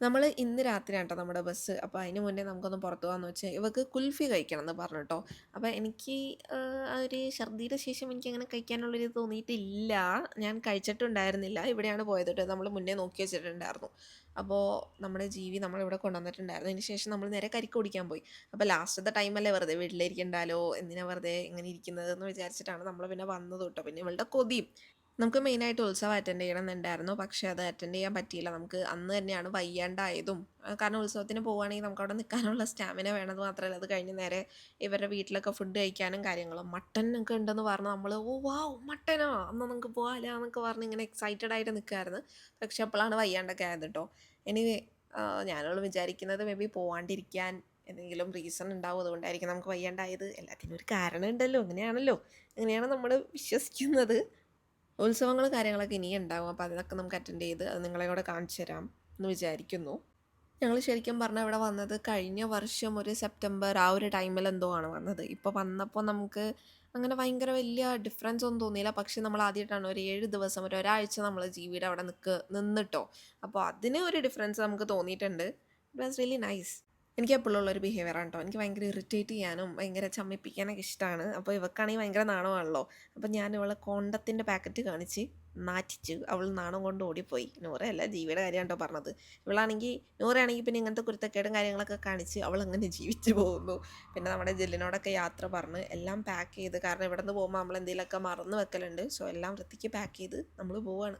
നമ്മൾ ഇന്ന് രാത്രിയാണ് കേട്ടോ നമ്മുടെ ബസ് അപ്പോൾ അതിന് മുന്നേ നമുക്കൊന്ന് പുറത്ത് പോകാമെന്ന് വെച്ചാൽ ഇവക്ക് കുൽഫി കഴിക്കണം എന്ന് പറഞ്ഞു കേട്ടോ അപ്പോൾ എനിക്ക് ആ ഒരു ഛർദിയുടെ ശേഷം എനിക്ക് അങ്ങനെ കഴിക്കാനുള്ളൊരു തോന്നിയിട്ടില്ല. ഞാൻ കഴിച്ചിട്ടുണ്ടായിരുന്നില്ല. ഇവിടെയാണ് പോയത് കേട്ടോ നമ്മൾ മുന്നേ നോക്കി വെച്ചിട്ടുണ്ടായിരുന്നു. അപ്പോൾ നമ്മുടെ ജീവി നമ്മളിവിടെ കൊണ്ടുവന്നിട്ടുണ്ടായിരുന്നു. അതിന് ശേഷം നമ്മൾ നേരെ കരിക്ക് കുടിക്കാൻ പോയി. അപ്പോൾ ലാസ്റ്റത്തെ ടൈമല്ലേ വെറുതെ വീട്ടിലിരിക്കണ്ടാലോ? എന്തിനാ വെറുതെ ഇങ്ങനെ ഇരിക്കുന്നത് എന്ന് വിചാരിച്ചിട്ടാണ് നമ്മൾ പിന്നെ വന്നത് കേട്ടോ പിന്നെ ഇവളുടെ കൊതിയും നമുക്ക് മെയിനായിട്ട് ഉത്സവം അറ്റൻഡ് ചെയ്യണം എന്നുണ്ടായിരുന്നു പക്ഷേ അത് അറ്റൻഡ് ചെയ്യാൻ പറ്റിയില്ല. നമുക്ക് അന്ന് തന്നെയാണ് വയ്യാണ്ടായതും. കാരണം ഉത്സവത്തിന് പോവുകയാണെങ്കിൽ നമുക്ക് അവിടെ നിൽക്കാനുള്ള സ്റ്റാമിന വേണമെന്ന് മാത്രമല്ല. അത് കഴിഞ്ഞ് നേരെ ഇവരുടെ വീട്ടിലൊക്കെ ഫുഡ് കഴിക്കാനും കാര്യങ്ങളും. മട്ടൻ ഒക്കെ ഉണ്ടെന്ന് പറഞ്ഞ് നമ്മൾ ഓ വാവ് മട്ടനോ? അന്ന് നമുക്ക് പോകാമല്ലോ എന്നൊക്കെ പറഞ്ഞ് ഇങ്ങനെ എക്സൈറ്റഡ് ആയിട്ട് നിൽക്കുമായിരുന്നു പക്ഷെ അപ്പോഴാണ് വയ്യാണ്ടൊക്കെ ആയത് കേട്ടോ. ഇനി ഞാനോട് വിചാരിക്കുന്നത് മേ ബി പോവാണ്ടിരിക്കാൻ എന്തെങ്കിലും റീസൺ ഉണ്ടാവും. അതുകൊണ്ടായിരിക്കും നമുക്ക് വയ്യാണ്ടായത്. എല്ലാത്തിനും ഒരു കാരണം ഉണ്ടല്ലോ. അങ്ങനെയാണല്ലോ. അങ്ങനെയാണ് നമ്മൾ വിശ്വസിക്കുന്നത്. ഉത്സവങ്ങൾ കാര്യങ്ങളൊക്കെ ഇനിയും ഉണ്ടാവും. അപ്പോൾ അതൊക്കെ നമുക്ക് അറ്റൻഡ് ചെയ്ത് അത് നിങ്ങളെ കൂടെ കാണിച്ചു തരാം എന്ന് വിചാരിക്കുന്നു. ഞങ്ങൾ ശരിക്കും പറഞ്ഞാൽ ഇവിടെ വന്നത് കഴിഞ്ഞ വർഷം ഒരു സെപ്റ്റംബർ ആ ഒരു ടൈമിൽ എന്തോ ആണ് വന്നത്. ഇപ്പോൾ വന്നപ്പോൾ നമുക്ക് അങ്ങനെ ഭയങ്കര വലിയ ഡിഫറൻസ് ഒന്നും തോന്നിയില്ല. പക്ഷെ നമ്മൾ ആദ്യമായിട്ടാണ് ഒരു ഏഴ് ദിവസം ഒരു ഒരാഴ്ച നമ്മൾ ജീവിയുടെ അവിടെ നിൽക്ക് നിന്നിട്ടോ. അപ്പോൾ അതിന് ഒരു ഡിഫറൻസ് നമുക്ക് തോന്നിയിട്ടുണ്ട്. ഇറ്റ് വാസ് റിയലി നൈസ് എനിക്ക് എപ്പോഴും ഉള്ളൊരു ബിഹേവിയറാണ് കേട്ടോ എനിക്ക് ഭയങ്കര ഇറിറ്റേറ്റ് ചെയ്യാനും ഭയങ്കര ചമ്മിപ്പിക്കാനൊക്കെ ഇഷ്ടമാണ് അപ്പോൾ ഇവക്കാണെങ്കിൽ ഭയങ്കര നാണമാണല്ലോ. അപ്പോൾ ഞാൻ ഇവളെ കോണ്ടത്തിന്റെ പാക്കറ്റ് കാണിച്ച് നാറ്റിച്ചു അവൾ നാണം കൊണ്ട് ഓടിപ്പോയി. നൂറയല്ല ജീവിയുടെ കാര്യം കേട്ടോ പറഞ്ഞത്. ഇവളാണെങ്കിൽ നൂറയാണെങ്കിൽ പിന്നെ ഇങ്ങനത്തെ കുരുത്തക്കേടും കാര്യങ്ങളൊക്കെ കാണിച്ച് അവൾ അങ്ങനെ ജീവിച്ചു പോകുന്നു. പിന്നെ നമ്മുടെ ജെല്ലിനോടൊക്കെ യാത്ര പറഞ്ഞ് എല്ലാം പാക്ക് ചെയ്ത് കാരണം ഇവിടെ നിന്ന് പോകുമ്പോൾ നമ്മൾ എന്തെങ്കിലുമൊക്കെ മറന്ന് വെക്കലുണ്ട്. സോ എല്ലാം വൃത്തിക്ക് പാക്ക് ചെയ്ത് നമ്മൾ പോവാണ്.